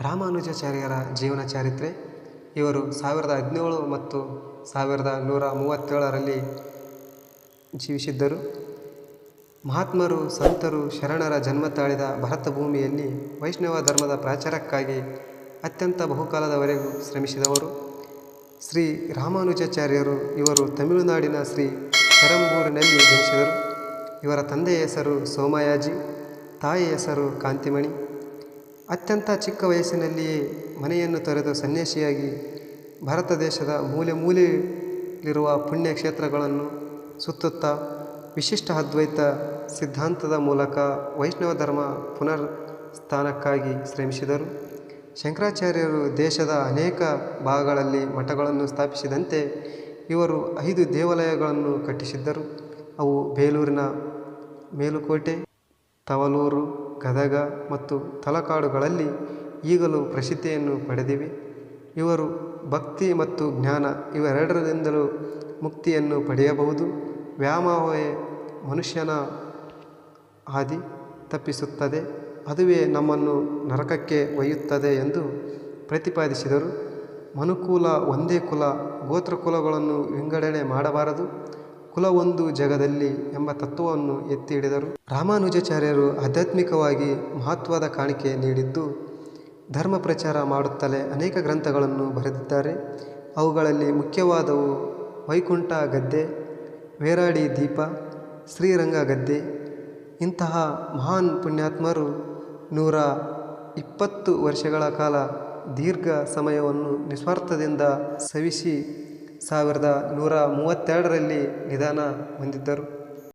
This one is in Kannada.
ರಾಮಾನುಜಾಚಾರ್ಯರ ಜೀವನ ಚರಿತ್ರೆ. ಇವರು ಸಾವಿರದ ಹದಿನೇಳು ಮತ್ತು ಸಾವಿರದ ನೂರ ಮೂವತ್ತೇಳರಲ್ಲಿ ಜೀವಿಸಿದ್ದರು. ಮಹಾತ್ಮರು, ಸಂತರು, ಶರಣರ ಜನ್ಮ ತಾಳಿದ ಭರತ ಭೂಮಿಯಲ್ಲಿ ವೈಷ್ಣವ ಧರ್ಮದ ಪ್ರಾಚಾರಕ್ಕಾಗಿ ಅತ್ಯಂತ ಬಹುಕಾಲದವರೆಗೂ ಶ್ರಮಿಸಿದವರು. ಶ್ರೀ ರಾಮಾನುಜಾಚಾರ್ಯರು ಇವರು ತಮಿಳುನಾಡಿನ ಶ್ರೀ ಪೆರಂಬೂರಿನಲ್ಲಿ ಜನಿಸಿದರು. ಇವರ ತಂದೆಯ ಹೆಸರು ಸೋಮಯಾಜಿ, ತಾಯಿಯ ಹೆಸರು ಕಾಂತಿಮಣಿ. ಅತ್ಯಂತ ಚಿಕ್ಕ ವಯಸ್ಸಿನಲ್ಲಿಯೇ ಮನೆಯನ್ನು ತೊರೆದು ಸನ್ಯಾಸಿಯಾಗಿ ಭಾರತ ದೇಶದ ಮೂಲೆ ಮೂಲೆಯಲ್ಲಿರುವ ಪುಣ್ಯ ಕ್ಷೇತ್ರಗಳನ್ನು ಸುತ್ತುತ್ತಾ ವಿಶಿಷ್ಟ ಅದ್ವೈತ ಸಿದ್ಧಾಂತದ ಮೂಲಕ ವೈಷ್ಣವ ಧರ್ಮ ಪುನರ್ ಸ್ಥಾನಕ್ಕಾಗಿ ಶ್ರಮಿಸಿದರು. ಶಂಕರಾಚಾರ್ಯರು ದೇಶದ ಅನೇಕ ಭಾಗಗಳಲ್ಲಿ ಮಠಗಳನ್ನು ಸ್ಥಾಪಿಸಿದಂತೆ ಇವರು ಐದು ದೇವಾಲಯಗಳನ್ನು ಕಟ್ಟಿಸಿದ್ದರು. ಅವು ಬೇಲೂರಿನ ಮೇಲುಕೋಟೆ, ತವಲೂರು ಗದಗ ಮತ್ತು ತಲಕಾಡುಗಳಲ್ಲಿ ಈಗಲೂ ಪ್ರಸಿದ್ಧಿಯನ್ನು ಪಡೆದಿವೆ. ಇವರು ಭಕ್ತಿ ಮತ್ತು ಜ್ಞಾನ ಇವೆರಡರಿಂದಲೂ ಮುಕ್ತಿಯನ್ನು ಪಡೆಯಬಹುದು. ವ್ಯಾಮೋಹವೇ ಮನುಷ್ಯನ ಹಾದಿ ತಪ್ಪಿಸುತ್ತದೆ. ಅದುವೇ ನಮ್ಮನ್ನು ನರಕಕ್ಕೆ ಒಯ್ಯುತ್ತದೆ ಎಂದು ಪ್ರತಿಪಾದಿಸಿದರು. ಮನುಕುಲ ಒಂದೇ ಕುಲ, ಗೋತ್ರಕುಲಗಳನ್ನು ವಿಂಗಡಣೆ ಮಾಡಬಾರದು. ಕುಲವೊಂದು ಜಗದಲ್ಲಿ ಎಂಬ ತತ್ವವನ್ನು ಎತ್ತಿ ಹಿಡಿದರು ರಾಮಾನುಜಾಚಾರ್ಯರು ಆಧ್ಯಾತ್ಮಿಕವಾಗಿ ಮಹತ್ವದ ಕಾಣಿಕೆ ನೀಡಿದ್ದು, ಧರ್ಮ ಪ್ರಚಾರ ಮಾಡುತ್ತಲೇ ಅನೇಕ ಗ್ರಂಥಗಳನ್ನು ಬರೆದಿದ್ದಾರೆ. ಅವುಗಳಲ್ಲಿ ಮುಖ್ಯವಾದವು ವೈಕುಂಠ ಗದ್ದೆ, ವೇರಾಡಿ ದೀಪ, ಶ್ರೀರಂಗ ಗದ್ದೆ. ಇಂತಹ ಮಹಾನ್ ಪುಣ್ಯಾತ್ಮರು ನೂರ ಇಪ್ಪತ್ತು ವರ್ಷಗಳ ಕಾಲ ದೀರ್ಘ ಸಮಯವನ್ನು ನಿಸ್ವಾರ್ಥದಿಂದ ಸವಿಸಿ ಸಾವಿರದ ನೂರ ಮೂವತ್ತೆರಡರಲ್ಲಿ ನಿಧನ ಹೊಂದಿದ್ದರು.